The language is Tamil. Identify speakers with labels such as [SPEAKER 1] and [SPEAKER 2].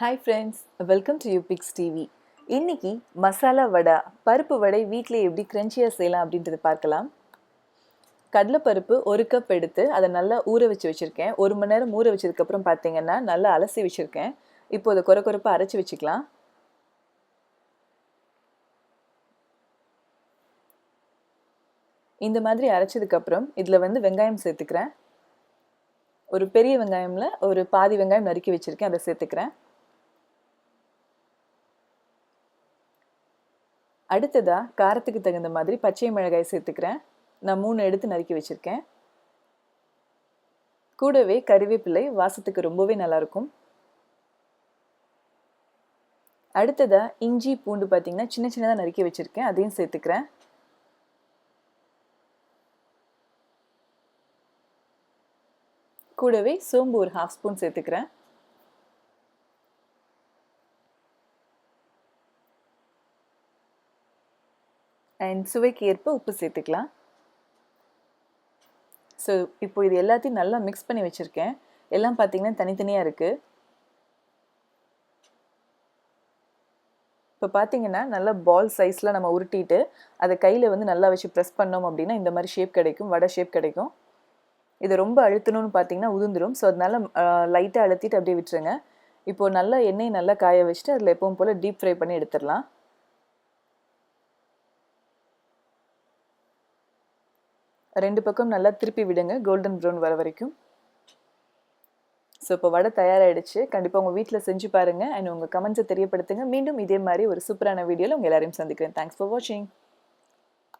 [SPEAKER 1] Hi friends welcome to U Pix TV இன்றைக்கி மசாலா வடை பருப்பு வடை வீட்டில் எப்படி க்ரன்ச்சியாக செய்யலாம் அப்படின்றத பார்க்கலாம். கடலைப்பருப்பு ஒரு கப் எடுத்து அதை நல்லா ஊற வச்சு வச்சுருக்கேன். ஒரு மணி நேரம் ஊற வச்சதுக்கப்புறம் பார்த்தீங்கன்னா நல்லா அலசி வச்சுருக்கேன். இப்போ அதை குறை குறைப்பாக அரைச்சி வச்சுக்கலாம். இந்த மாதிரி அரைச்சதுக்கப்புறம் இதில் வந்து வெங்காயம் சேர்த்துக்கிறேன். ஒரு பெரிய வெங்காயமில் ஒரு பாதி வெங்காயம் நறுக்கி வச்சுருக்கேன் அதை சேர்த்துக்கிறேன். அடுத்ததாக காரத்துக்கு தகுந்த மாதிரி பச்சை மிளகாய் சேர்த்துக்கிறேன். நான் மூணு எடுத்து நறுக்கி வச்சுருக்கேன். கூடவே கருவேப்பிலை வாசத்துக்கு ரொம்பவே நல்லாயிருக்கும். அடுத்ததாக இஞ்சி பூண்டு பார்த்திங்கன்னா சின்ன சின்னதாக நறுக்கி வச்சுருக்கேன். அதையும் சேர்த்துக்கிறேன். கூடவே சோம்பு ஒரு ஹாஃப் ஸ்பூன் சேர்த்துக்கிறேன். அண்ட் சுவைக்கு ஏற்ப உப்பு சேர்த்துக்கலாம். ஸோ இப்போ இது எல்லாத்தையும் நல்லா மிக்ஸ் பண்ணி வச்சுருக்கேன். எல்லாம் பார்த்தீங்கன்னா தனித்தனியாக இருக்குது இப்போ பார்த்தீங்கன்னா நல்லா பால் சைஸில் நம்ம உருட்டிட்டு அதை கையில் வந்து நல்லா வச்சு ப்ரெஸ் பண்ணோம் அப்படின்னா இந்த மாதிரி ஷேப் கிடைக்கும் வடை ஷேப் கிடைக்கும். இதை ரொம்ப அழுத்தணும்னு பார்த்தீங்கன்னா உதிர்ந்துடும் ஸோ அதனால் லைட்டாக அழுத்திட்டு அப்படியே விட்டுருங்க. இப்போது நல்லா எண்ணெய் நல்லா காய வச்சுட்டு அதில் எப்பவும் போல் டீப் ஃப்ரை பண்ணி எடுத்துடலாம். ரெண்டு பக்கம் நல்லா திருப்பி விடுங்க கோல்டன் ப்ரௌன் வர வரைக்கும். ஸோ இப்போ வடை தயாராகிடுச்சு கண்டிப்பாக உங்கள் வீட்டில் செஞ்சு பாருங்கள் அண்ட் உங்கள் கமெண்ட்ஸை தெரியப்படுத்துங்க. மீண்டும் இதே மாதிரி ஒரு சூப்பரான வீடியோவில் உங்கள் எல்லாரையும் சந்திக்கிறேன். தேங்க்ஸ் ஃபார் வாட்சிங்